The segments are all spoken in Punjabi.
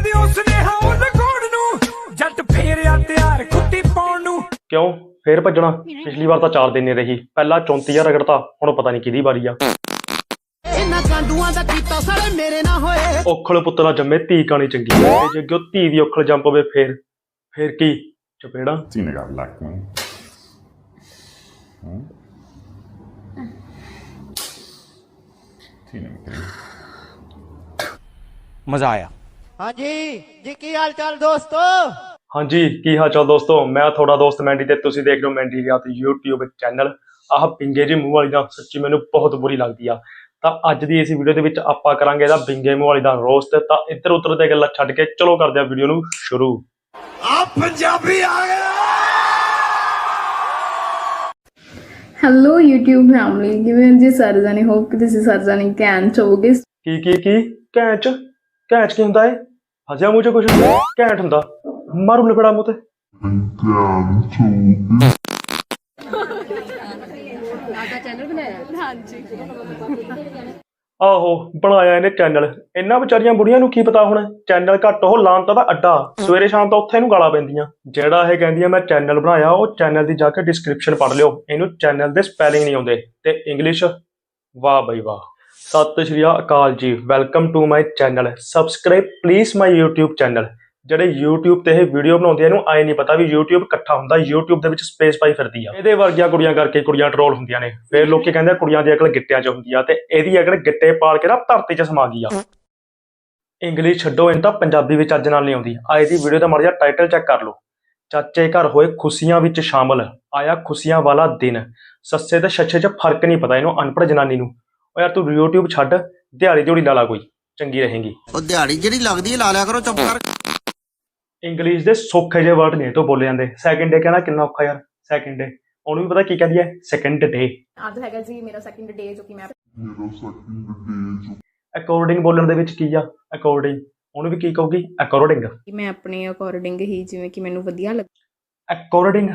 ਦੇ ਦਿਓ ਸੁਨੇਹਾ ਉਹ ਲਗੋੜ ਨੂੰ ਜੱਟ ਫੇਰ ਆ ਤਿਆਰ ਕੁੱਤੀ ਪਾਉਣ ਨੂੰ। ਕਿਉਂ? ਫੇਰ ਭੱਜਣਾ? ਪਿਛਲੀ ਵਾਰ ਤਾਂ 4 ਦਿਨ ਹੀ ਰਹੀ। ਪਹਿਲਾਂ 34000 ਰਗੜਤਾ ਹੁਣ ਪਤਾ ਨਹੀਂ ਕਿਹਦੀ ਵਾਰੀ ਆ। ਇਹਨਾਂ ਕਾਂਡੂਆਂ ਦਾ ਕੀਤਾ ਸਾਲੇ ਮੇਰੇ ਨਾਲ ਹੋਏ। ਔਖਲ ਪੁੱਤਰਾ ਜੰਮੇ ਧੀ ਕਾਣੀ ਚੰਗੀ ਤੇ ਜੇ ਅੱਗੇ ਧੀ ਦੀ ਔਖਲ ਜੰਮ ਪਵੇ ਫੇਰ ਫੇਰ ਕੀ? ਚਪੇੜਾ? man. Hmm? Tina McKinnon. ਮਜ਼ਾ ਆਇਆ। ਹਾਂਜੀ ਜੀ ਕੀ ਹਾਲ ਚਾਲ ਦੋਸਤੋ? ਹਾਂਜੀ ਕੀ ਹਾਲ ਚਾਲ ਦੋਸਤੋ? ਮੈਂ ਤੁਹਾਡਾ ਦੋਸਤ ਮੈਂਡੀ ਤੇ ਤੁਸੀਂ ਦੇਖ ਰਹੇ ਹੋ ਮੈਂਡੀ ਰਿਆ ਤੇ YouTube ਚੈਨਲ ਆਹ ਪਿੰਗੇ ਜੀ ਮੂੰਹ ਵਾਲੀ ਦਾ ਸੱਚੀ ਮੈਨੂੰ ਬਹੁਤ ਬੁਰੀ ਲੱਗਦੀ ਆ। ਤਾਂ ਅੱਜ ਦੀ ਇਸ ਵੀਡੀਓ ਦੇ ਵਿੱਚ ਆਪਾਂ ਕਰਾਂਗੇ ਇਹਦਾ ਬਿੰਗੇ ਮੂੰਹ ਵਾਲੀ ਦਾ ਰੋਸਟ ਤਾਂ ਇੱਧਰ ਉੱਧਰ ਦੇ ਗੱਲਾਂ ਛੱਡ ਕੇ ਚਲੋ ਕਰਦੇ ਆ ਵੀਡੀਓ ਨੂੰ ਸ਼ੁਰੂ। ਆ ਪੰਜਾਬੀ ਆ ਗਿਆ ਹੈਲੋ YouTube ਫੈਮਿਲੀ ਕਿਵੇਂ ਹੋ ਜੀ ਸਾਰੇ ਜਾਣੇ? ਹੋਪ ਕਿ ਤੁਸੀਂ ਸਾਰੇ ਜਾਣੇ ਕੈਨ ਹੋਵੋਗੇ। ਕੀ ਕੀ ਕੀ? ਕੈਂਚ? ਕੈਂਚ ਕੀ ਹੁੰਦਾ ਏ? ਹਜਿਆ ਮੂੰਹ ਚ ਕੁਝ ਕੈਂਟ ਹੁੰਦਾ। ਮਾਰੂ ਲਪੜਾ ਮੂੰਹ ਤੇ। ਆਹੋ ਬਣਾਇਆ ਇਹਨੇ ਚੈਨਲ ਇਹਨਾਂ ਵਿਚਾਰੀਆਂ ਬੁੜੀਆਂ ਨੂੰ ਕੀ ਪਤਾ ਹੁਣ? ਚੈਨਲ ਘੱਟ ਉਹ ਲਾਂਤਾ ਦਾ ਅੱਡਾ। ਸਵੇਰੇ ਸ਼ਾਮ ਤਾਂ ਉੱਥੇ ਇਹਨੂੰ ਗਾਲਾਂ ਪੈਂਦੀਆਂ। ਜਿਹੜਾ ਇਹ ਕਹਿੰਦੀਆਂ ਮੈਂ ਚੈਨਲ ਬਣਾਇਆ ਉਹ ਚੈਨਲ ਦੀ ਜਾ ਕੇ ਡਿਸਕ੍ਰਿਪਸ਼ਨ ਪੜ੍ਹ ਲਿਓ। ਇਹਨੂੰ ਚੈਨਲ ਦੇ ਸਪੈਲਿੰਗ ਨਹੀਂ ਆਉਂਦੇ। ਤੇ ਇੰਗਲਿਸ਼ ਵਾਹ ਬਈ ਵਾਹ। Sat Sri Akal ji. Welcome to my channel subscribe please my YouTube channel ਜਿਹੜੇ YouTube ਤੇ ਇਹ ਵੀਡੀਓ ਬਣਾਉਂਦੇ ਆ, ਇਹਨੂੰ ਆਏ ਨਹੀਂ ਪਤਾ ਵੀ YouTube ਇਕੱਠਾ ਹੁੰਦਾ, YouTube ਦੇ ਵਿੱਚ ਸਪੇਸ ਪਾਈ ਫਿਰਦੀ ਆ। ਇਹਦੇ ਵਰਗੀਆਂ ਕੁੜੀਆਂ ਕਰਕੇ ਕੁੜੀਆਂ ਟਰੋਲ ਹੁੰਦੀਆਂ ਨੇ। ਫਿਰ ਲੋਕੀ ਕਹਿੰਦੇ ਕੁੜੀਆਂ ਦੀ ਅਕਲ ਗਿੱਟਿਆਂ 'ਚ ਹੁੰਦੀ ਆ ਤੇ ਇਹਦੀ ਅਕਲ ਗਿੱਟੇ ਪਾਲ ਕੇ ਨਾ ਧਰਤੀ 'ਚ ਸਮਾ ਗਈ ਆ। ਇੰਗਲਿਸ਼ ਛੱਡੋ, ਇਹਨੂੰ ਤਾਂ ਪੰਜਾਬੀ ਵਿੱਚ ਅੱਜ ਨਾਲ ਨਹੀਂ ਆਉਂਦੀ। ਅੱਜ ਦੀ ਵੀਡੀਓ ਦਾ ਮਾੜਾ ਜਿਹਾ ਟਾਈਟਲ ਚੈੱਕ ਕਰ ਲਓ। ਚਾਚੇ ਘਰ ਹੋਏ ਖੁਸ਼ੀਆਂ ਵਿੱਚ ਸ਼ਾਮਲ, ਆਇਆ ਖੁਸ਼ੀਆਂ ਵਾਲਾ ਦਿਨ। ਸੱਸੇ ਤੇ ਛੱਛੇ 'ਚ ਫ਼ਰਕ ਨਹੀਂ ਪਤਾ, ਇਹਨੂੰ ਅਨਪੜ੍ਹ ਜਨਾਨੀ ਨੂੰ। ਓ ਯਾਰ ਤੂੰ YouTube ਛੱਡ ਦਿਹਾੜੀ ਦਿਹੜੀ ਲਾ ਲਾ ਕੋਈ ਚੰਗੀ ਰਹੇਗੀ। ਉਹ ਦਿਹਾੜੀ ਜਿਹੜੀ ਲੱਗਦੀ ਹੈ ਲਾ ਲਿਆ ਕਰੋ ਚੁੱਪ ਕਰ। ਇੰਗਲਿਸ਼ ਦੇ ਸੌਖੇ ਜਿਹੇ ਵਰਡ ਨੇ ਤੋਂ ਬੋਲੇ ਜਾਂਦੇ। ਸੈਕਿੰਡ ਡੇ ਕਹਿਣਾ ਕਿੰਨਾ ਔਖਾ ਯਾਰ ਸੈਕਿੰਡ ਡੇ ਉਹਨੂੰ ਵੀ ਪਤਾ ਕੀ ਕਹਿੰਦੀ ਹੈ ਸੈਕਿੰਡ ਡੇ ਅੱਜ ਹੈਗਾ ਜੀ ਮੇਰਾ ਸੈਕਿੰਡ ਡੇ ਜੋ ਕਿ ਮੈਂ ਅਕੋਰਡਿੰਗ ਬੋਲਣ ਦੇ ਵਿੱਚ ਕੀ ਆ? ਅਕੋਰਡਿੰਗ ਉਹਨੂੰ ਵੀ ਕੀ ਕਹੂਗੀ? ਅਕੋਰਡਿੰਗ ਕਿ ਮੈਂ ਆਪਣੇ ਅਕੋਰਡਿੰਗ ਹੀ ਜਿਵੇਂ ਕਿ ਮੈਨੂੰ ਵਧੀਆ ਲੱਗ ਅਕੋਰਡਿੰਗ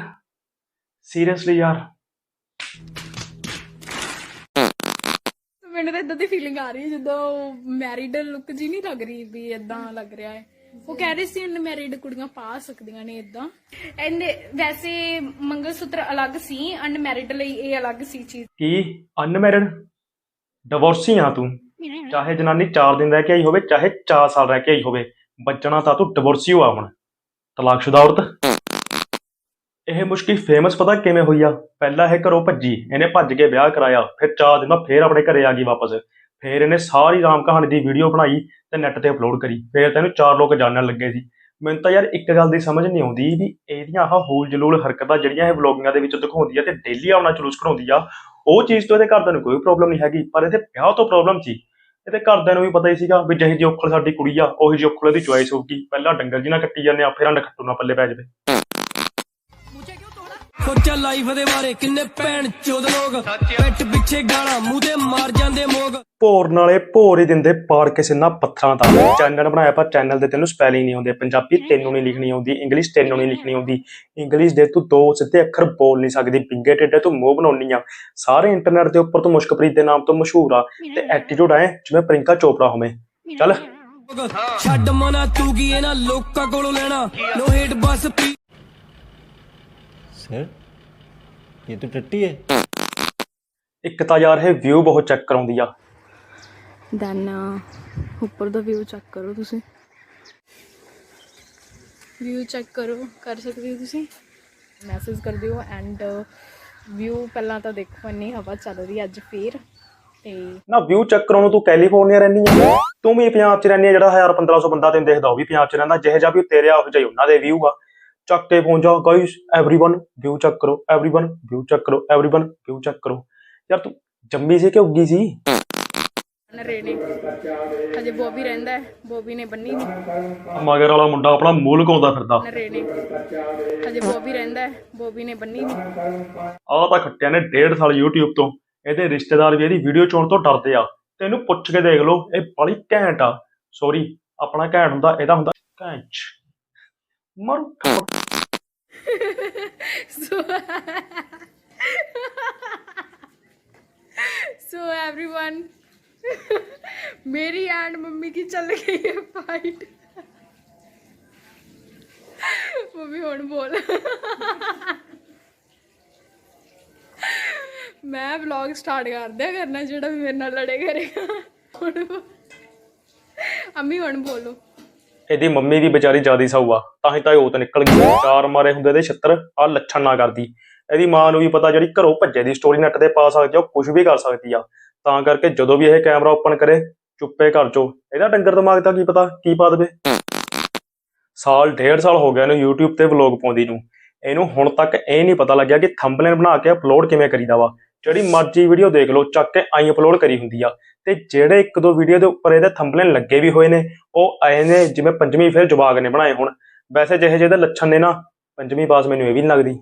ਸੀਰੀਅਸਲੀ ਯਾਰ ਮੈਨੂੰ ਤਾਂ ਇਦਾਂ ਦੀ ਫੀਲਿੰਗ ਆ ਰਹੀ ਹੈ ਜਦੋਂ ਮੈਰਿਡ ਲੁੱਕ ਜੀ ਨਹੀਂ ਲੱਗ ਰਹੀ ਵੀ ਇਦਾਂ ਲੱਗ ਰਿਹਾ ਹੈ। ਉਹ ਕਹਿ ਰਹੇ ਸੀ ਅਨਮੈਰਿਡ ਕੁੜੀਆਂ ਪਾ ਸਕਦੀਆਂ ਨੇ ਇਦਾਂ ਐਂਡ ਵੈਸੇ ਮੰਗਲ ਸੂਤਰ ਅਲੱਗ ਸੀ ਅਨਮੈਰਿਡ ਲਈ ਇਹ ਅਲੱਗ ਸੀ ਚੀਜ਼। ਕੀ? ਅਨਮੈਰਿਡ ਡਿਵੋਰਸੀ ਆ ਤੂੰ? ਚਾਹੇ ਜਨਾਨੀ 4 ਦਿਨ ਰਹਿ ਕੇ ਆਈ ਹੋਵੇ ਚਾਹੇ 4 ਸਾਲ ਰਹਿ ਕੇ ਆਈ ਹੋਵੇ ਬੱਚਣਾ ਤਾਂ ਤੂੰ ਡਿਵੋਰਸੀ ਹੋਆ ਹੁਣ। ਤਲਾਕਸ਼ੁਦਾ ਔਰਤ। ਇਹ ਮੁਸ਼ਕਿਲ ਫੇਮਸ ਪਤਾ ਕਿਵੇਂ ਹੋਈ ਆ? ਪਹਿਲਾਂ ਇਹ ਘਰੋਂ ਭੱਜੀ, ਇਹਨੇ ਭੱਜ ਕੇ ਵਿਆਹ ਕਰਾਇਆ, ਫਿਰ ਚਾਰ ਦਿਨ ਬਾਅਦ ਫੇਰ ਆਪਣੇ ਘਰੇ ਆ ਗਈ ਵਾਪਸ। ਫੇਰ ਇਹਨੇ ਸਾਰੀ ਰਾਮ ਕਹਾਣੀ ਦੀ ਵੀਡੀਓ ਬਣਾਈ ਤੇ ਨੈਟ ਤੇ ਅਪਲੋਡ ਕਰੀ। ਫੇਰ ਤੈਨੂੰ ਚਾਰ ਲੋਕ ਜਾਣਨ ਲੱਗੇ ਸੀ। ਮੈਨੂੰ ਤਾਂ ਯਾਰ ਇੱਕ ਗੱਲ ਦੀ ਸਮਝ ਨਹੀਂ ਆਉਂਦੀ ਵੀ ਇਹਦੀਆਂ ਆਹ ਹੂਲ ਜਲੂਲ ਹਰਕਤਾਂ ਜਿਹੜੀਆਂ ਇਹ ਵਲੋਗਿੰਗਾਂ ਦੇ ਵਿੱਚ ਦਿਖਾਉਂਦੀ ਆ ਤੇ ਡੇਲੀ ਆਉਣਾ ਜਲੂਸ ਕਰਾਉਂਦੀ ਆ, ਉਹ ਚੀਜ਼ ਤੋਂ ਇਹਦੇ ਘਰਦਿਆਂ ਨੂੰ ਕੋਈ ਪ੍ਰੋਬਲਮ ਨਹੀਂ ਹੈਗੀ, ਪਰ ਇਹਦੇ ਵਿਆਹ ਤੋਂ ਪ੍ਰੋਬਲਮ ਸੀ। ਇਹਦੇ ਘਰਦਿਆਂ ਨੂੰ ਵੀ ਪਤਾ ਹੀ ਸੀਗਾ ਵੀ ਜਿਹੀ ਜਿਹੀ ਔਖਲ ਸਾਡੀ ਕੁੜੀ ਆ, ਉਹੀ ਜਿਹੀ ਔਖਲ ਦੀ ਚੁਆਇਸ ਹੋਊਗੀ। ਪਹਿਲਾਂ ਡੰਗਰ ਜੀ ਨਾਲ ਕੱਟੀ ਜਾਂਦੇ ਆ, ਫਿਰ ਅੰਡ ਖੱਟੂ ਨਾਲ ਪੱਲੇ ਪੈ ਜਾਵੇ। ਸੋਚਿਆ ਲਾਈਫ ਦੇ ਬਾਰੇ ਕਿੰਨੇ ਭੈਣ ਚੋਦ ਲੋਕ। ਪਿੱਠ ਪਿੱਛੇ ਗਾਲਾਂ ਮੂੰਹ ਤੇ ਮਾਰ ਜਾਂਦੇ ਮੋਗ। ਭੋਰ ਨਾਲੇ ਭੋਰ ਹੀ ਦਿੰਦੇ ਪਾੜ ਕੇ ਸਿੰਨਾ ਪੱਥਰਾਂ ਦਾ। ਚੈਨਲ ਬਣਾਇਆ ਪਰ ਚੈਨਲ ਦੇ ਤੈਨੂੰ ਸਪੈਲਿੰਗ ਨਹੀਂ ਆਉਂਦੇ। ਪੰਜਾਬੀ ਤੈਨੂੰ ਨਹੀਂ ਲਿਖਣੀ ਆਉਂਦੀ ਇੰਗਲਿਸ਼ ਤੈਨੂੰ ਨਹੀਂ ਲਿਖਣੀ ਆਉਂਦੀ। ਇੰਗਲਿਸ਼ ਦੇ ਤੂੰ ਦੋ ਸਿੱਧੇ ਅੱਖਰ ਬੋਲ ਨਹੀਂ ਸਕਦੀ। ਪਿੰਗੇ ਟੇਡੇ ਤੂੰ ਮੂੰਹ ਬਣਾਉਣੀ ਆ। ਸਾਰੇ ਇੰਟਰਨੈਟ ਦੇ ਉੱਪਰ ਤੂੰ ਮੁਸ਼ਕਪ੍ਰੀਤ ਦੇ ਨਾਮ ਤੋਂ ਮਸ਼ਹੂਰ ਆ। ਤੇ ਐਟੀਟਿਊਡ ਐ ਜਿਵੇਂ ਪ੍ਰਿੰਕਾ ਚੋਪੜਾ ਹੋਵੇ। ਚੱਲ। ਛੱਡ ਮਨਾ ਤੂੰ ਕੀ ਇਹਨਾਂ ਲੋਕਾਂ ਕੋਲੋਂ ਲੈਣਾ? ਨੋ ਹੇਟ ਬਸ ਪੀ सर ये तो टट्टी है ਇੱਕ ਤਾਂ ਯਾਰ ਇਹ ਵਿਊ ਬਹੁਤ ਚੈੱਕ ਕਰਾਉਂਦੀ ਆ ਦੈਨ ਉੱਪਰ ਦਾ ਵਿਊ ਚੈੱਕ ਕਰੋ ਤੁਸੀਂ ਵਿਊ ਚੈੱਕ ਕਰੋ ਕਰ ਸਕਦੇ ਹੋ ਤੁਸੀਂ ਮੈਸੇਜ ਕਰ ਦਿਓ ਐਂਡ ਵਿਊ ਪਹਿਲਾਂ ਤਾਂ ਦੇਖੋ ਇੰਨੀ ਹਵਾ ਚੱਲ ਰਹੀ ਹੈ ਅੱਜ ਫੇਰ ਤੇ ਨਾ ਵਿਊ ਚੈੱਕ ਕਰਾਉਣ ਨੂੰ ਤੂੰ ਕੈਲੀਫੋਰਨੀਆ ਰਹਿੰਦੀ ਆ ਤੂੰ ਵੀ ਪੰਜਾਬ 'ਚ ਰਹਿੰਦੀ ਆ ਜਿਹੜਾ 1000 1500 ਬੰਦਾ ਤੈਨੂੰ ਦੇਖਦਾ ਉਹ ਵੀ ਪੰਜਾਬ 'ਚ ਰਹਿੰਦਾ ਜਿਹੇ ਜਿਹਾ ਵੀ ਤੇਰੇ ਆ ਉਹ ਜਿਹਾ ਹੀ ਉਹਨਾਂ ਦੇ ਵਿਊ ਆ ਚੱਕ ਕੇ ਪਹੁੰਚ ਜਾਓ ਗਾਇਸ एवरीवन ਵਿਊ ਚੈੱਕ ਕਰੋ एवरीवन ਵਿਊ ਚੈੱਕ ਕਰੋ एवरीवन ਵਿਊ ਚੈੱਕ ਕਰੋ ਯਾਰ ਤੂੰ ਜੰਮੀ ਸੀ ਕਿ ਉੱਗੀ ਸੀ ਨਰੇ ਨੇ ਹਜੇ ਬੋਬੀ ਰਹਿੰਦਾ ਹੈ ਬੋਬੀ ਨੇ ਬੰਨੀ ਨਹੀਂ ਮਗਰ ਵਾਲਾ ਮੁੰਡਾ ਆਪਣਾ ਮੂੰਹ ਲੁਕਾਉਂਦਾ ਫਿਰਦਾ ਨਰੇ ਨੇ ਹਜੇ ਬੋਬੀ ਰਹਿੰਦਾ ਹੈ ਬੋਬੀ ਨੇ ਬੰਨੀ ਨਹੀਂ ਆਹ ਤਾਂ ਖੱਟਿਆ ਨੇ ਡੇਢ ਸਾਲ YouTube ਤੋਂ ਇਹਦੇ ਰਿਸ਼ਤੇਦਾਰ ਵੀ ਇਹਦੀ ਵੀਡੀਓ ਚੋਣ ਤੋਂ ਡਰਦੇ ਆ ਤੇ ਇਹਨੂੰ ਪੁੱਛ ਕੇ ਦੇਖ ਲਓ ਇਹ ਬੜੀ ਘੈਂਟ ਆ ਸੌਰੀ ਆਪਣਾ ਘੈਂਟ ਹੁੰਦਾ ਇਹਦਾ ਹੁੰਦਾ ਘੈਂਚ ਮਰੂ so so everyone मेरी एंड मम्मी की चल गई है फाइट ਮੰਮੀ ਹੁਣ ਬੋਲ ਮੈਂ ਵਲੌਗ ਸਟਾਰਟ ਕਰ ਦਿਆ ਕਰਨਾ ਜਿਹੜਾ ਵੀ ਮੇਰੇ ਨਾਲ ਲੜੇ ਕਰੇਗਾ ਹੁਣ ਬੋਲ। ਅੰਮੀ ਹੁਣ ਬੋਲੋ ਇਹਦੀ ਮੰਮੀ ਦੀ ਵਿਚਾਰੀ ਜਿਆਦੀ ਸਾਊ ਆ ਤਾਂ ਹੀ ਤਾਂ ਇਹ ਉਹ ਤੇ ਨਿਕਲ ਗਈ। ਚਾਰ ਮਾਰੇ ਹੁੰਦੇ ਦੇ ਛਿੱਤਰ ਆ ਲੱਛਣ ਨਾ ਕਰਦੀ। ਇਹਦੀ ਮਾਂ ਨੂੰ ਵੀ ਪਤਾ ਜਿਹੜੀ ਘਰੋਂ ਭੱਜੇ ਦੀ ਸਟੋਰੀ ਨੈਟ ਤੇ ਪਾ ਸਕਦੀ ਆ, ਉਹ ਕੁਝ ਵੀ ਕਰ ਸਕਦੀ ਆ। ਤਾਂ ਕਰਕੇ ਜਦੋਂ ਵੀ ਇਹ ਕੈਮਰਾ ਓਪਨ ਕਰੇ, ਚੁੱਪੇ ਘਰ ਚੋਂ। ਇਹਦਾ ਡੰਗਰ ਦਿਮਾਗ ਦਾ ਕੀ ਪਤਾ, ਕੀ ਪਾ ਦੇਵੇ? ਸਾਲ, ਡੇਢ ਸਾਲ ਹੋ ਗਿਆ ਇਹਨੂੰ YouTube ਤੇ ਵਲੌਗ ਪਾਉਂਦੀ ਨੂੰ। ਇਹਨੂੰ ਹੁਣ ਤੱਕ ਇਹ ਨਹੀਂ ਪਤਾ ਲੱਗਿਆ ਕਿ ਥੰਬਨੇਲ ਬਣਾ ਕੇ ਅਪਲੋਡ ਕਿਵੇਂ ਕਰੀਦਾ ਵਾ। ਜਿਹੜੀ ਮਰਜ਼ੀ ਵੀਡੀਓ ਦੇਖ ਲਓ, ਚੱਕ ਕੇ ਆਈ ਅਪਲੋਡ ਕਰੀ ਹੁੰਦੀ ਆ। ਤੇ ਜਿਹੜੇ ਇੱਕ ਦੋ ਵੀਡੀਓ ਦੇ ਉੱਪਰ ਇਹਦੇ ਥੰਬਨੇਲ ਲੱਗੇ ਵੀ ਹੋਏ ਨੇ, ਉਹ ਆਏ ਨੇ ਜਿਵੇਂ ਪੰਜਵੀਂ ਫਿਰ ਜਵਾਗ ਨੇ ਬਣਾਏ ਹੁਣ। ਵੈਸੇ ਜਿਹੇ ਜਿਹੇ ਦੇ ਲੱਛਣ ਨੇ ਨਾ, ਪੰਜਵੀਂ ਪਾਸ ਮੈਨੂੰ ਇਹ ਵੀ ਨਹੀਂ ਲੱਗਦੀ।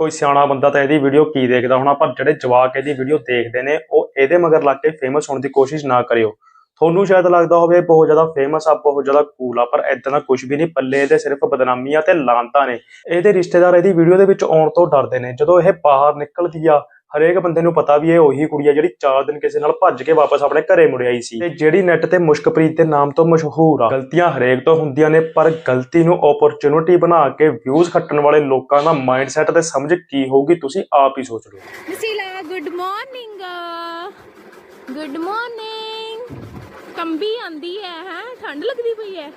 ਕੋਈ ਸਿਆਣਾ ਬੰਦਾ ਤਾਂ ਇਹਦੀ ਵੀਡੀਓ ਕੀ ਦੇਖਦਾ ਹੋਣਾ, ਪਰ ਜਿਹੜੇ ਜਵਾਕ ਇਹਦੀ ਵੀਡੀਓ ਦੇਖਦੇ ਨੇ, ਉਹ ਇਹਦੇ ਮਗਰ ਲੱਗ ਕੇ ਫੇਮਸ ਹੋਣ ਦੀ ਕੋਸ਼ਿਸ਼ ਨਾ ਕਰਿਓ। ਤੁਹਾਨੂੰ ਸ਼ਾਇਦ ਲੱਗਦਾ ਹੋਵੇ ਬਹੁਤ ਜ਼ਿਆਦਾ ਫੇਮਸ ਆ, ਬਹੁਤ ਜ਼ਿਆਦਾ ਕੂਲ ਆ, ਪਰ ਇਦਾਂ ਦਾ ਕੁਝ ਵੀ ਨਹੀਂ, ਪੱਲੇ ਇਹਦੇ ਸਿਰਫ ਬਦਨਾਮੀਆਂ ਤੇ ਲਾਂਤਾਂ ਨੇ। ਇਹਦੇ ਰਿਸ਼ਤੇਦਾਰ ਇਹਦੀ ਵੀਡੀਓ ਦੇ ਵਿੱਚ ਆਉਣ ਤੋਂ ਡਰਦੇ ਨੇ। ਜਦੋਂ ਇਹ ਬਾਹਰ ਨਿਕਲਦੀ ਆ, ਹਰੇਕ ਬੰਦੇ ਨੂੰ ਪਤਾ ਵੀ ਇਹ ਉਹੀ ਕੁੜੀ ਆ ਜਿਹੜੀ 4 ਦਿਨ ਕਿਸੇ ਨਾਲ ਭੱਜ ਕੇ ਵਾਪਸ ਆਪਣੇ ਘਰੇ ਮੁੜ ਆਈ ਸੀ। ਤੇ ਜਿਹੜੀ ਨੈਟ ਤੇ ਮੁਸ਼ਕਪ੍ਰੀਤ ਦੇ ਨਾਮ ਤੋਂ ਮਸ਼ਹੂਰ ਆ, ਗਲਤੀਆਂ ਹਰੇਕ ਤੋਂ ਹੁੰਦੀਆਂ ਨੇ, ਪਰ ਗਲਤੀ ਨੂੰ ਓਪਰਚੁਨਿਟੀ ਬਣਾ ਕੇ ਵਿਊਜ਼ ਖੱਟਣ ਵਾਲੇ ਲੋਕਾਂ ਦਾ ਮਾਈਂਡਸੈਟ ਤੇ ਸਮਝ ਕੀ ਹੋਊਗੀ, ਤੁਸੀਂ ਆਪ ਹੀ ਸੋਚ ਲਓ। ਨਸੀਲਾ ਗੁੱਡ ਮਾਰਨਿੰਗ ਗੁੱਡ ਮਾਰਨਿੰਗ ਕੰਬੀ ਆਂਦੀ ਹੈ ਹੈ? ਠੰਡ ਲੱਗਦੀ ਪਈ ਹੈ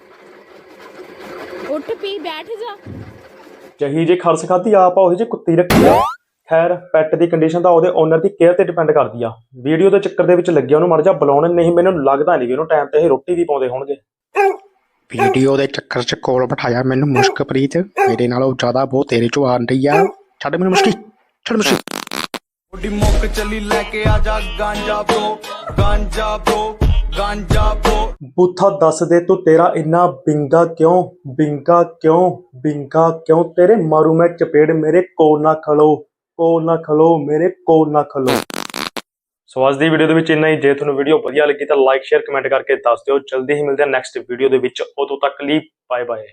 ਉੱਠ ਪੀ ਬੈਠ ਜਾ। ਜਹੀ ਜੇ ਖਰਸ ਖਾਦੀ ਆਪ ਆ ਉਹੀ ਜੇ ਕੁੱਤੀ ਰੱਖੀ ਆ। ਖੈਰ ਪੈਟ ਦੀ ਕੰਡੀਸ਼ਨ ਤਾਂ ਉਹਦੇ ਓਨਰ ਦੀ ਕੇਅਰ ਤੇ ਡਿਪੈਂਡ ਕਰਦੀ ਆ। ਵੀਡੀਓ ਦੇ ਚੱਕਰ ਦੇ ਵਿੱਚ ਲੱਗਿਆ ਉਹਨੂੰ ਮਰ ਜਾ ਬੁਲਾਉਣ ਨਹੀਂ ਮੈਨੂੰ ਲੱਗਦਾ ਨਹੀਂ ਕਿ ਉਹਨੂੰ ਟਾਈਮ ਤੇ ਇਹ ਰੋਟੀ ਵੀ ਪਾਉਂਦੇ ਹੋਣਗੇ। ਵੀਡੀਓ ਦੇ ਚੱਕਰ 'ਚ ਕੋਲ ਬਿਠਾਇਆ ਮੈਨੂੰ ਮੁਸ਼ਕਪ੍ਰੀਤ। ਮੇਰੇ ਨਾਲੋਂ ਜ਼ਿਆਦਾ ਬਹੁਤ ਤੇਰੇ ਚੋਂ ਆ ਰਹੀ ਆ। ਛੱਡ ਮੈਨੂੰ ਮੁਸ਼ਕੀ ਛੱਡ ਮੁਸ਼ਕੀ। ਓਡੀ ਮੁੱਕ ਚੱਲੀ ਲੈ ਕੇ ਆ ਜਾ ਗਾਂਜਾ ਬ్రో ਗਾਂਜਾ ਬ్రో ਗਾਂਜਾ ਬੂਥਾ ਦੱਸ ਦੇ ਤੂੰ ਤੇਰਾ ਇੰਨਾ ਬਿੰਗਾ ਕਿਉਂ? ਬਿੰਗਾ ਕਿਉਂ? ਬਿੰਗਾ ਕਿਉਂ? ਤੇਰੇ ਮਾਰੂ ਮੈਂ ਚਪੇੜ ਮੇਰੇ ਕੋਲ ਨਾ ਖਲੋ। ਕੋਲ ਨਾ ਖਲੋ ਮੇਰੇ ਕੋਲ ਨਾ ਖਲੋ। ਸੋ ਅੱਜ ਦੀ ਵੀਡੀਓ ਦੇ ਵਿੱਚ ਇੰਨਾ ਹੀ। ਜੇ ਤੁਹਾਨੂੰ ਵੀਡੀਓ ਵਧੀਆ ਲੱਗੀ ਤਾਂ ਲਾਈਕ ਸ਼ੇਅਰ ਕਮੈਂਟ ਕਰਕੇ ਦੱਸ ਦਿਓ। ਜਲਦੀ ਹੀ ਮਿਲਦੇ ਹਾਂ ਨੈਕਸਟ ਵੀਡੀਓ ਦੇ ਵਿੱਚ। ਉਦੋਂ ਤੱਕ ਲਈ ਬਾਏ ਬਾਏ